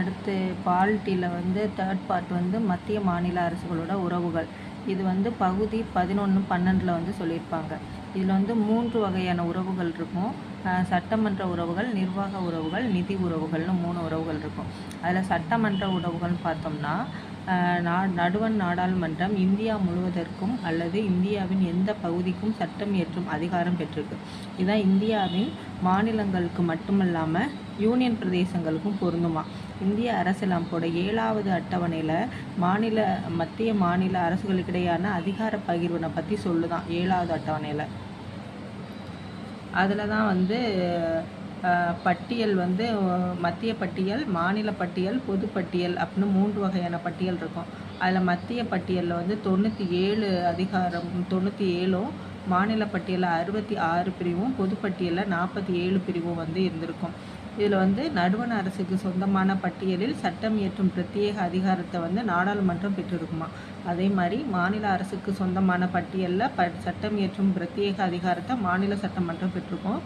அடுத்து பால்ட்டியில் வந்து third part வந்து மத்திய மாநில அரசுகளோட உறவுகள். இது வந்து பகுதி பதினொன்று பன்னெண்டில் வந்து சொல்லியிருப்பாங்க. இதில் வந்து மூன்று வகையான உறவுகள் இருக்கும். சட்டமன்ற உறவுகள் நிர்வாக உறவுகள் நிதி உறவுகள்னு மூணு உறவுகள் இருக்கும். அதில் சட்டமன்ற உறவுகள்னு பார்த்தோம்னா நா நடுவண் நாடாளுமன்றம் இந்தியா முழுவதற்கும் அல்லது இந்தியாவின் எந்த பகுதிக்கும் சட்டம் இயற்றும் அதிகாரம் பெற்றிருக்கு. இதுதான் இந்தியாவின் மாநிலங்களுக்கு மட்டுமல்லாமல் யூனியன் பிரதேசங்களுக்கும் பொருந்துமா? இந்திய அரசியலமைப்போட ஏழாவது அட்டவணையில் மாநில மத்திய மாநில அரசுகளுக்கிடையான அதிகார பகிர்வினை பற்றி சொல்லுதான் ஏழாவது அட்டவணையில். அதில் தான் வந்து பட்டியல் வந்து மத்திய பட்டியல் மாநில பட்டியல் பொது பட்டியல் அப்படின்னு மூன்று வகையான பட்டியல் இருக்கும். அதில் மத்திய பட்டியலில் வந்து தொண்ணூற்றி ஏழு அதிகாரம் தொண்ணூற்றி ஏழும் மாநில பட்டியலில் அறுபத்தி ஆறு பிரிவும் பொதுப்பட்டியலில் நாற்பத்தி ஏழு பிரிவும் வந்து இருந்திருக்கும். இதில் வந்து நடுவண் அரசுக்கு சொந்தமான பட்டியலில் சட்டம் இயற்றும் பிரத்யேக அதிகாரத்தை வந்து நாடாளுமன்றம் பெற்றிருக்குமா? அதே மாதிரி மாநில அரசுக்கு சொந்தமான பட்டியலில் ப சட்டம் இயற்றும் பிரத்யேக அதிகாரத்தை மாநில சட்டமன்றம் பெற்றிருக்கோம்.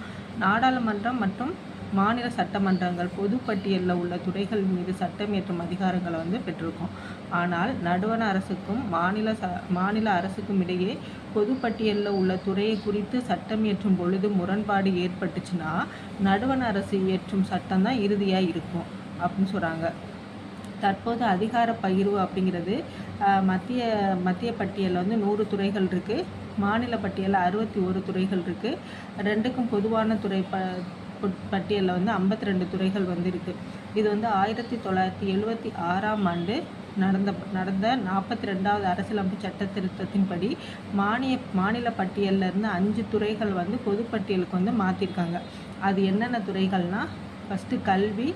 நாடாளுமன்றம் மற்றும் மாநில சட்டமன்றங்கள் பொது பட்டியலில் உள்ள துறைகள் மீது சட்டம் இயற்றும் அதிகாரங்களை வந்து பெற்றிருக்கோம். ஆனால் நடுவண அரசுக்கும் மாநில ச மாநில அரசுக்கும் இடையே பொதுப்பட்டியலில் உள்ள துறையை குறித்து சட்டம் இயற்றும் பொழுது முரண்பாடு ஏற்பட்டுச்சுன்னா நடுவண அரசு இயற்றும் சட்டம் தான் இறுதியாக இருக்கும் அப்படின்னு சொல்கிறாங்க தற்போது அதிகார பகிர்வு அப்படிங்கிறது மத்திய மத்திய பட்டியலில் வந்து நூறு துறைகள் இருக்குது மாநில பட்டியலில் அறுபத்தி ஒரு துறைகள் இருக்குது ரெண்டுக்கும் பொதுவான துறை ப பட்டியலில் வந்து ஐம்பத்தி ரெண்டு துறைகள் வந்து இருக்குது இது வந்து ஆயிரத்தி தொள்ளாயிரத்தி எழுவத்தி ஆறாம் ஆண்டு நடந்த நடந்த நாற்பத்தி ரெண்டாவது அரசியலமைப்பு சட்ட திருத்தத்தின்படி மானிய மாநில பட்டியல்ல இருந்து அஞ்சு துறைகள் வந்து பொதுப்பட்டியலுக்கு வந்து மாற்றிருக்காங்க அது என்னென்ன துறைகள்னால் ஃபஸ்ட்டு கல்வி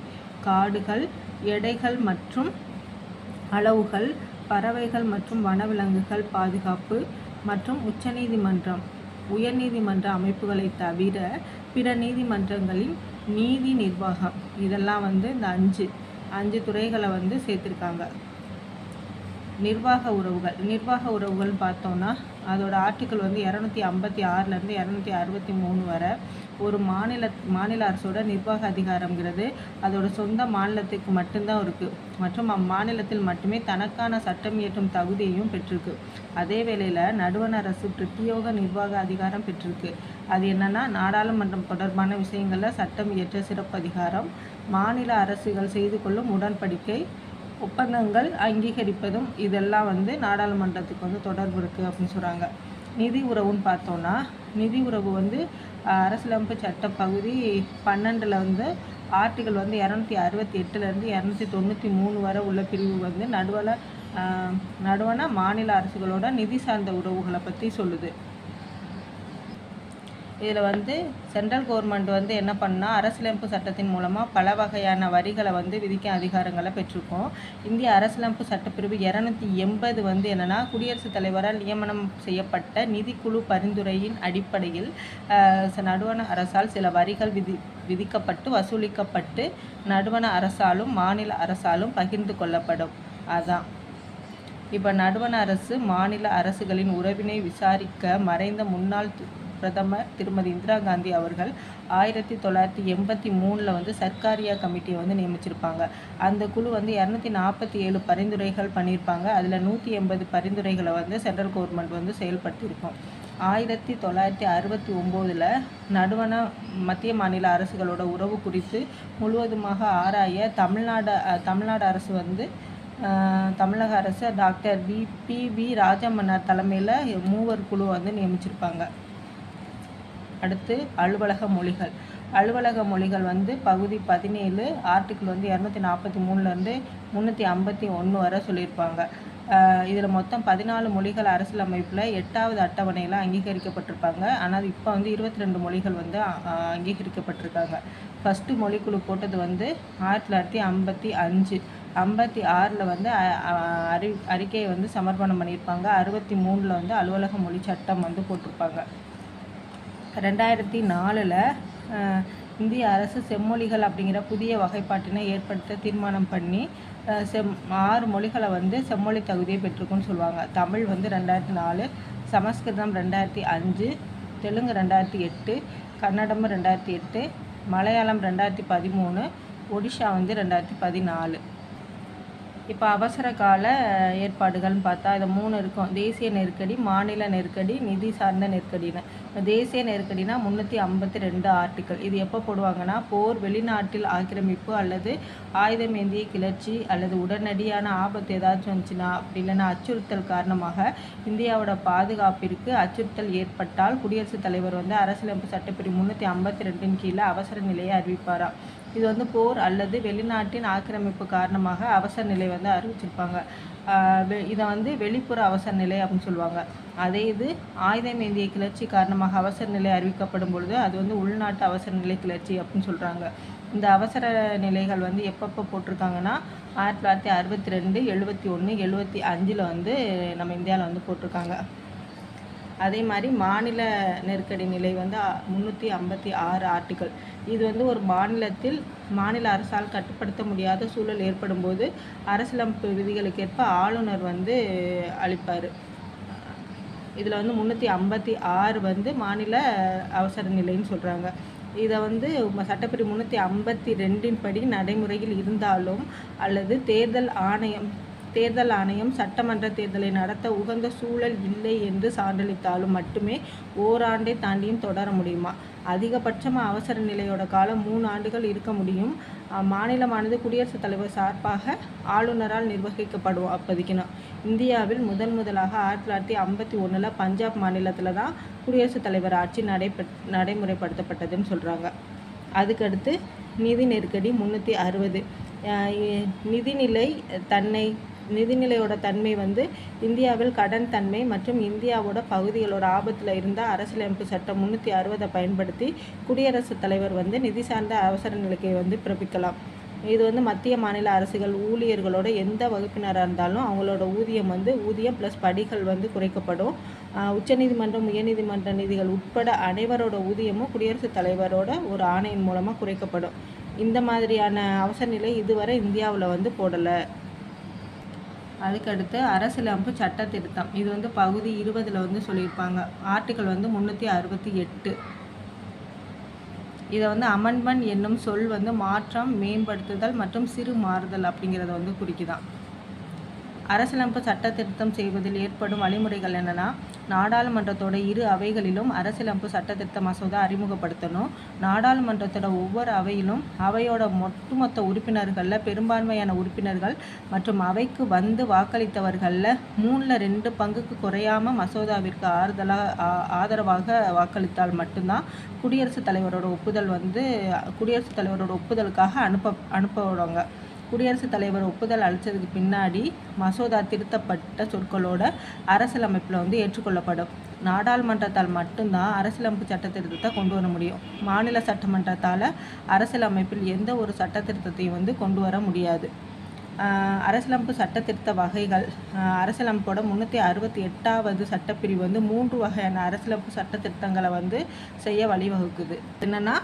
காடுகள் எடைகள் மற்றும் அளவுகள் பறவைகள் மற்றும் வனவிலங்குகள் பாதுகாப்பு மற்றும் உச்சநீதிமன்றம் உயர்நீதிமன்ற அமைப்புகளை தவிர பிற நீதிமன்றங்களின் நீதி நிர்வாகம். இதெல்லாம் வந்து இந்த அஞ்சு அஞ்சு துறைகளை வந்து சேர்த்துருக்காங்க. நிர்வாக உறவுகள். நிர்வாக உறவுகள் பார்த்தோன்னா அதோட ஆர்டிக்கல் வந்து இரநூத்தி ஐம்பத்தி ஆறுலேருந்து இரநூத்தி அறுபத்தி மூணு வரை ஒரு மாநில மாநில அரசோட நிர்வாக அதிகாரங்கிறது அதோட சொந்த மாநிலத்துக்கு மட்டும்தான் இருக்குது மற்றும் அம்மாநிலத்தில் மட்டுமே தனக்கான சட்டம் இயற்றும் தகுதியையும் பெற்றிருக்கு. அதே வேளையில் நடுவண் அரசு பிரத்யோக நிர்வாக அதிகாரம் பெற்றிருக்கு. அது என்னென்னா நாடாளுமன்றம் தொடர்பான விஷயங்களில் சட்டம் இயற்ற சிறப்பு அதிகாரம் மாநில அரசுகள் செய்து கொள்ளும் உடன்படிக்கை ஒப்பந்தங்கள் அங்கீகரிப்பதும் இதெல்லாம் வந்து நாடாளுமன்றத்துக்கு வந்து தொடர்பு இருக்குது அப்படின்னு சொல்கிறாங்க நிதி உறவுன்னு பார்த்தோன்னா நிதி உறவு வந்து அரசியலமைப்பு சட்ட பகுதி பன்னெண்டில் வந்து ஆர்டிகல் வந்து இரநூத்தி அறுபத்தி எட்டுலேருந்து இரநூத்தி தொண்ணூற்றி மூணு வரை உள்ள பிரிவு வந்து நடுவில் நடுவன நடுவண மாநில அரசுகளோட நிதி சார்ந்த உறவுகளை பற்றி சொல்லுது. இதில் வந்து சென்ட்ரல் கவர்மெண்ட் வந்து என்ன பண்ணால் அரசியலமைப்பு சட்டத்தின் மூலமாக பல வகையான வரிகளை வந்து விதிக்க அதிகாரங்களை பெற்றிருக்கோம். இந்திய அரசியலமைப்பு சட்டப்பிரிவு இரநூத்தி எண்பது வந்து என்னென்னா குடியரசுத் தலைவரால் நியமனம் செய்யப்பட்ட நிதிக்குழு பரிந்துரையின் அடிப்படையில் ஆஹ், நடுவண அரசால் சில வரிகள் விதி விதிக்கப்பட்டு வசூலிக்கப்பட்டு நடுவண அரசாலும் மாநில அரசாலும் பகிர்ந்து கொள்ளப்படும். அதான். இப்போ நடுவண அரசு மாநில அரசுகளின் உறவினை விசாரிக்க மறைந்த முன்னாள் பிரதமர் திருமதி இந்திரா காந்தி அவர்கள் ஆயிரத்தி தொள்ளாயிரத்தி எண்பத்தி மூணில் வந்து சர்க்காரியா கமிட்டியை வந்து நியமிச்சிருப்பாங்க. அந்த குழு வந்து இரநூத்தி நாற்பத்தி ஏழு பரிந்துரைகள் பண்ணியிருப்பாங்க. அதில் நூற்றி எண்பது பரிந்துரைகளை வந்து சென்ட்ரல் கவர்மெண்ட் வந்து செயல்படுத்தியிருக்கோம். ஆயிரத்தி தொள்ளாயிரத்தி அறுபத்தி ஒம்போதில் நடுவண மத்திய மாநில அரசுகளோட உறவு குறித்து முழுவதுமாக ஆராய தமிழ்நாடு தமிழ்நாடு அரசு வந்து தமிழக அரசு doctor V P V Rajamannar தலைமையில் மூவர் குழு வந்து நியமிச்சிருப்பாங்க. அடுத்து அலுவலக மொழிகள். அலுவலக மொழிகள் வந்து பகுதி பதினேழு ஆர்டிக்கிள் வந்து இரநூத்தி நாற்பத்தி மூணுலேருந்து முந்நூற்றி ஐம்பத்தி ஒன்று வரை சொல்லியிருப்பாங்க. இதில் மொத்தம் பதினாலு மொழிகள் அரசியலமைப்பில் எட்டாவது அட்டவணையில் அங்கீகரிக்கப்பட்டிருப்பாங்க. ஆனால் இப்போ வந்து இருபத்தி ரெண்டு மொழிகள் வந்து அங்கீகரிக்கப்பட்டிருக்காங்க. ஃபஸ்ட்டு மொழிக்குழு போட்டது வந்து ஆயிரத்தி தொள்ளாயிரத்தி ஐம்பத்தி அஞ்சு. ஐம்பத்தி ஆறில் வந்து அறி அறிக்கையை வந்து சமர்ப்பணம் பண்ணியிருப்பாங்க. அறுபத்தி மூணில் வந்து அலுவலக மொழி சட்டம் வந்து போட்டிருப்பாங்க. ரெண்டாயிரத்தி நாலில் இந்திய அரசு செம்மொழிகள் அப்படிங்கிற புதிய வகைப்பாட்டினை ஏற்படுத்த தீர்மானம் பண்ணி செம் ஆறு மொழிகளை வந்து செம்மொழி தகுதியை பெற்றுக்குன்னு சொல்லுவாங்க. தமிழ் வந்து ரெண்டாயிரத்தி நாலு சமஸ்கிருதம் ரெண்டாயிரத்தி அஞ்சு தெலுங்கு ரெண்டாயிரத்தி எட்டு கன்னடம் ரெண்டாயிரத்தி எட்டு மலையாளம் ரெண்டாயிரத்தி பதிமூணு ஒடிஷா வந்து ரெண்டாயிரத்தி பதினாலு. இப்போ அவசர கால ஏற்பாடுகள்னு பார்த்தா இது மூணு இருக்கும். தேசிய நெருக்கடி மாநில நெருக்கடி நிதி சார்ந்த நெருக்கடின்னு. தேசிய நெருக்கடினா முந்நூற்றி ஐம்பத்தி ரெண்டு ஆர்டிக்கல் இது எப்போ போடுவாங்கன்னா போர் வெளிநாட்டில் ஆக்கிரமிப்பு அல்லது ஆயுதம் ஏந்திய கிளர்ச்சி அல்லது உடனடியான ஆபத்து ஏதாச்சும் வந்துச்சுன்னா அப்படி இல்லைன்னா அச்சுறுத்தல் காரணமாக இந்தியாவோட பாதுகாப்பிற்கு அச்சுறுத்தல் ஏற்பட்டால் குடியரசுத் தலைவர் வந்து அரசியலமைப்பு சட்டப்பிரிவு முந்நூற்றி ஐம்பத்தி ரெண்டின் கீழே அவசர நிலையை அறிவிப்பாராம் இது வந்து போர் அல்லது வெளிநாட்டின் ஆக்கிரமிப்பு காரணமாக அவசர நிலை வந்து அறிவிச்சிருப்பாங்க. இதை வந்து வெளிப்புற அவசர நிலை அப்படின்னு சொல்லுவாங்க. அதே இது ஆயுதம் ஏந்திய கிளர்ச்சி காரணமாக அவசர நிலை அறிவிக்கப்படும் பொழுது அது வந்து உள்நாட்டு அவசர நிலை கிளர்ச்சி அப்படின்னு சொல்கிறாங்க இந்த அவசர நிலைகள் வந்து எப்பப்போ போட்டிருக்காங்கன்னா ஆயிரத்தி தொள்ளாயிரத்தி அறுபத்தி ரெண்டு எழுபத்தி ஒன்று எழுபத்தி அஞ்சில் வந்து நம்ம இந்தியாவில் வந்து போட்டிருக்காங்க. அதே மாதிரி மாநில நெருக்கடி நிலை வந்து முந்நூற்றி ஐம்பத்தி ஆறு ஆர்டிக்கல் இது வந்து ஒரு மாநிலத்தில் மாநில அரசால் கட்டுப்படுத்த முடியாத சூழல் ஏற்படும் போது அரசியலமைப்பு விதிகளுக்கேற்ப ஆளுநர் வந்து அளிப்பார். இதில் வந்து முந்நூற்றி ஐம்பத்தி ஆறு வந்து மாநில அவசர நிலைன்னு சொல்கிறாங்க இதை வந்து சட்டப்படி முந்நூற்றி ஐம்பத்தி ரெண்டின் படி நடைமுறையில் இருந்தாலும் அல்லது தேர்தல் ஆணையம் தேர்தல் ஆணையம் சட்டமன்ற தேர்தலை நடத்த உகந்த சூழல் இல்லை என்று சான்றளித்தாலும் மட்டுமே ஓராண்டை தாண்டியும் தொடர முடியுமா? அதிகபட்சமாக அவசர நிலையோட காலம் மூணு ஆண்டுகள் இருக்க முடியும். மாநிலமானது குடியரசுத் தலைவர் சார்பாக ஆளுநரால் நிர்வகிக்கப்படும் அப்போதைக்கணும் இந்தியாவில் முதன் முதலாக ஆயிரத்தி தொள்ளாயிரத்தி ஐம்பத்தி ஒன்றில் பஞ்சாப் மாநிலத்தில் தான் குடியரசுத் தலைவர் ஆட்சி நடைபெ நடைமுறைப்படுத்தப்பட்டதுன்னு சொல்கிறாங்க அதுக்கடுத்து நிதி நெருக்கடி முந்நூற்றி அறுபது. நிதிநிலை தன்னை நிதிநிலையோட தன்மை வந்து இந்தியாவில் கடன் தன்மை மற்றும் இந்தியாவோட பகுதிகளோட ஆபத்தில் இருந்தால் அரசியலமைப்பு சட்டம் முந்நூற்றி அறுபதை பயன்படுத்தி குடியரசுத் தலைவர் வந்து நிதி சார்ந்த அவசர நிலைக்கை வந்து பிறப்பிக்கலாம். இது வந்து மத்திய மாநில அரசுகள் ஊழியர்களோட எந்த வகுப்பினராக இருந்தாலும் அவங்களோட ஊதியம் வந்து ஊதியம் ப்ளஸ் படிகள் வந்து குறைக்கப்படும். உச்சநீதிமன்றம் உயர்நீதிமன்ற நீதிகள் உட்பட அனைவரோட ஊதியமும் குடியரசுத் தலைவரோட ஒரு ஆணையின் மூலமாக குறைக்கப்படும். இந்த மாதிரியான அவசர நிலை இதுவரை இந்தியாவில் வந்து போடலை. அதுக்கடுத்து அரசியலமைப்பு சட்ட திருத்தம் இது வந்து பகுதி இருபதில் வந்து சொல்லியிருப்பாங்க. ஆர்டிக்கல் வந்து முந்நூற்றி அறுபத்தி எட்டு. இதை வந்து அமெண்ட்மெண்ட் என்னும் சொல் வந்து மாற்றம் மேம்படுத்துதல் மற்றும் சிறு மாறுதல் அப்படிங்கிறத வந்து குறிக்குதான். அரசியலமைப்பு சட்ட திருத்தம் செய்வதில் ஏற்படும் வழிமுறைகள் என்னென்னா நாடாளுமன்றத்தோட இரு அவைகளிலும் அரசியலமைப்பு சட்ட திருத்த மசோதா அறிமுகப்படுத்தணும். நாடாளுமன்றத்தோட ஒவ்வொரு அவையிலும் அவையோட ஒட்டுமொத்த உறுப்பினர்களில் பெரும்பான்மையான உறுப்பினர்கள் மற்றும் அவைக்கு வந்து வாக்களித்தவர்களில் மூணில் ரெண்டு பங்குக்கு குறையாமல் மசோதாவிற்கு ஆறுதலாக ஆதரவாக வாக்களித்தால் மட்டும்தான் குடியரசுத் தலைவரோட ஒப்புதல் வந்து குடியரசுத் தலைவரோட ஒப்புதலுக்காக அனுப்ப அனுப்புவாங்க. குடியரசுத் தலைவர் ஒப்புதல் அளித்ததுக்கு பின்னாடி மசோதா திருத்தப்பட்ட சொற்களோட அரசியலமைப்பில் வந்து ஏற்றுக்கொள்ளப்படும். நாடாளுமன்றத்தால் மட்டும்தான் அரசியலமைப்பு சட்ட திருத்தத்தை கொண்டு வர முடியும். மாநில சட்டமன்றத்தால் அரசியலமைப்பில் எந்த ஒரு சட்ட திருத்தத்தையும் வந்து கொண்டு வர முடியாது. அரசியலமைப்பு சட்ட திருத்த வகைகள் அரசியலமைப்போட முந்நூற்றி அறுபத்தி எட்டாவது சட்டப்பிரிவு வந்து மூன்று வகையான அரசியலமைப்பு சட்ட திருத்தங்களை வந்து செய்ய வழிவகுக்குது. என்னென்னா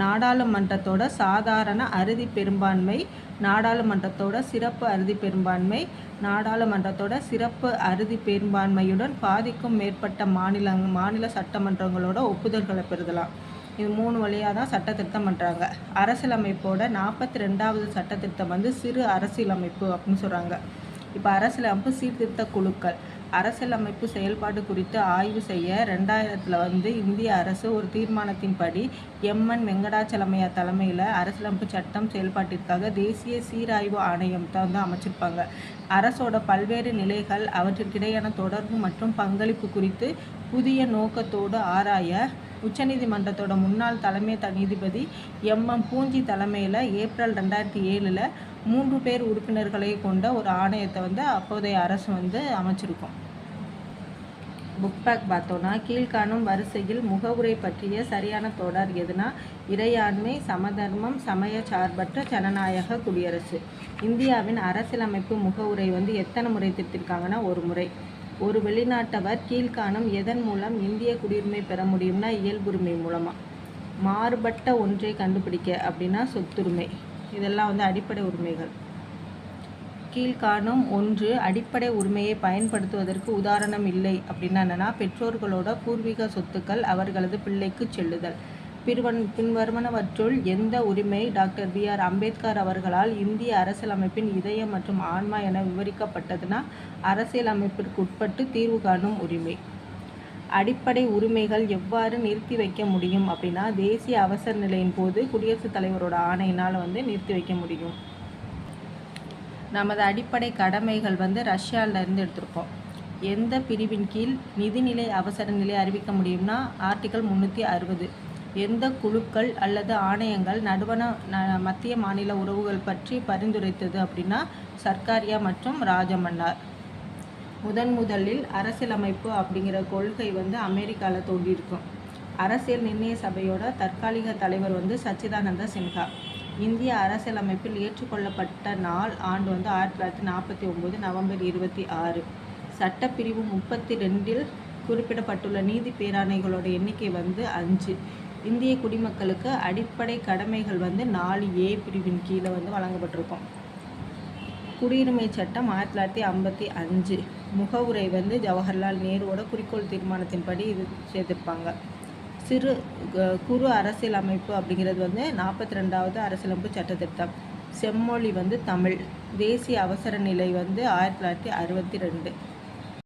நாடாளுமன்றத்தோட சாதாரண அறுதி பெரும்பான்மை நாடாளுமன்றத்தோட சிறப்பு அறுதி பெரும்பான்மை நாடாளுமன்றத்தோட சிறப்பு அறுதி பெரும்பான்மையுடன் பாதிக்கும் மேற்பட்ட மாநில மாநில சட்டமன்றங்களோட ஒப்புதல்களை பெறுதலாம் இது மூணு வழியாக தான் சட்ட திருத்தம் பண்ணுறாங்க அரசியலமைப்போட நாற்பத்தி ரெண்டாவது சட்ட திருத்தம் வந்து சிறு அரசியலமைப்பு அப்படின்னு சொல்கிறாங்க இப்போ அரசியலமைப்பு சீர்திருத்த குழுக்கள் அரசியலமைப்பு செயல்பாடு குறித்து ஆய்வு செய்ய ரெண்டாயிரத்தில் வந்து இந்திய அரசு ஒரு தீர்மானத்தின்படி எம்என் வெங்கடாச்சலமையா தலைமையில் அரசியலமைப்பு சட்டம் செயல்பாட்டிற்காக தேசிய சீராய்வு ஆணையம் தான் வந்து அமைச்சிருப்பாங்க. அரசோட பல்வேறு நிலைகள் அவற்றிற்கிடையான தொடர்பு மற்றும் பங்களிப்பு குறித்து புதிய நோக்கத்தோடு ஆராய உச்சநீதிமன்றத்தோட முன்னாள் தலைமை நீதிபதி எம். எம். பூஞ்சி தலைமையில் ஏப்ரல் ரெண்டாயிரத்தி ஏழில் மூன்று பேர் உறுப்பினர்களை கொண்ட ஒரு ஆணையத்தை வந்து அப்போதைய அரசு வந்து அமைச்சிருக்கும். புக் பேக் பார்த்தோன்னா கீழ்காணும் வரிசையில் முகவுரை பற்றிய சரியான தொடர் எதுனா இறையாண்மை சமதர்மம் சமய சார்பற்ற ஜனநாயக குடியரசு. இந்தியாவின் அரசியலமைப்பு முகவுரை வந்து எத்தனை முறை திருத்திருக்காங்கன்னா ஒரு முறை. ஒரு வெளிநாட்டவர் கீழ்காணும் எதன் மூலம் இந்திய குடியுரிமை பெற முடியும்னா இயல்புரிமை மூலமாக மாறுபட்ட ஒன்றை கண்டுபிடிக்க அப்படின்னா சொத்துரிமை. இதெல்லாம் வந்து அடிப்படை உரிமைகள். கீழ்காணும் ஒன்று அடிப்படை உரிமையை பயன்படுத்துவதற்கு உதாரணம் இல்லை அப்படின்னா என்னென்னா பெற்றோர்களோட பூர்வீக சொத்துக்கள் அவர்களது பிள்ளைக்கு செல்லுதல். பின்வன் பின்வருமனவற்றுள் எந்த உரிமை? Doctor B. ஆர். அம்பேத்கர் அவர்களால் இந்திய அரசியலமைப்பின் இதயம் மற்றும் ஆன்மா என விவரிக்கப்பட்டதுன்னா அரசியலமைப்பிற்கு உட்பட்டு தீர்வு காணும் உரிமை. அடிப்படை உரிமைகள் எவ்வாறு நிறுத்தி வைக்க முடியும் அப்படின்னா தேசிய அவசர நிலையின் போது குடியரசுத் தலைவரோட ஆணையினால் வந்து நிறுத்தி வைக்க முடியும். நமது அடிப்படை கடமைகள் வந்து ரஷ்யால இருந்து எடுத்திருக்கோம். எந்த பிரிவின் கீழ் நிதிநிலை அவசர நிலை அறிவிக்க முடியும்னா ஆர்டிகல் முந்நூற்றி அறுபது. எந்த குழுக்கள் அல்லது ஆணையங்கள் நடுவண மத்திய மாநில உறவுகள் பற்றி பரிந்துரைத்தது அப்படின்னா சர்க்காரியா மற்றும் ராஜமன்னார். முதன் முதலில் அரசியலமைப்பு அப்படிங்கிற கொள்கை வந்து அமெரிக்காவில் தோன்றியிருக்கும் அரசியல் நிர்ணய சபையோட தற்காலிக தலைவர் வந்து சச்சிதானந்த சின்ஹா. இந்திய அரசியலமைப்பில் ஏற்றுக்கொள்ளப்பட்ட நாள் ஆண்டு வந்து ஆயிரத்தி தொள்ளாயிரத்தி நாற்பத்தி ஒம்பது நவம்பர் இருபத்தி ஆறு. சட்டப்பிரிவு முப்பத்தி ரெண்டில் குறிப்பிடப்பட்டுள்ள நீதி பேராணைகளோட எண்ணிக்கை வந்து அஞ்சு. இந்திய குடிமக்களுக்கு அடிப்படை கடமைகள் வந்து நாலு ஏ பிரிவின் கீழே வந்து வழங்கப்பட்டிருக்கும். குடியுரிமை சட்டம் ஆயிரத்தி தொள்ளாயிரத்தி ஐம்பத்தி அஞ்சு. முகவுரை வந்து ஜவஹர்லால் நேருவோட குறிக்கோள் தீர்மானத்தின்படி இது சேர்த்துருப்பாங்க சிறு க- குறு அரசியல் அமைப்பு அப்படிங்கிறது வந்து நாற்பத்தி ரெண்டாவது அரசியலமைப்பு சட்டத்திட்டம். செம்மொழி வந்து தமிழ். தேசிய அவசர நிலை வந்து ஆயிரத்தி தொள்ளாயிரத்தி அறுபத்தி ரெண்டு.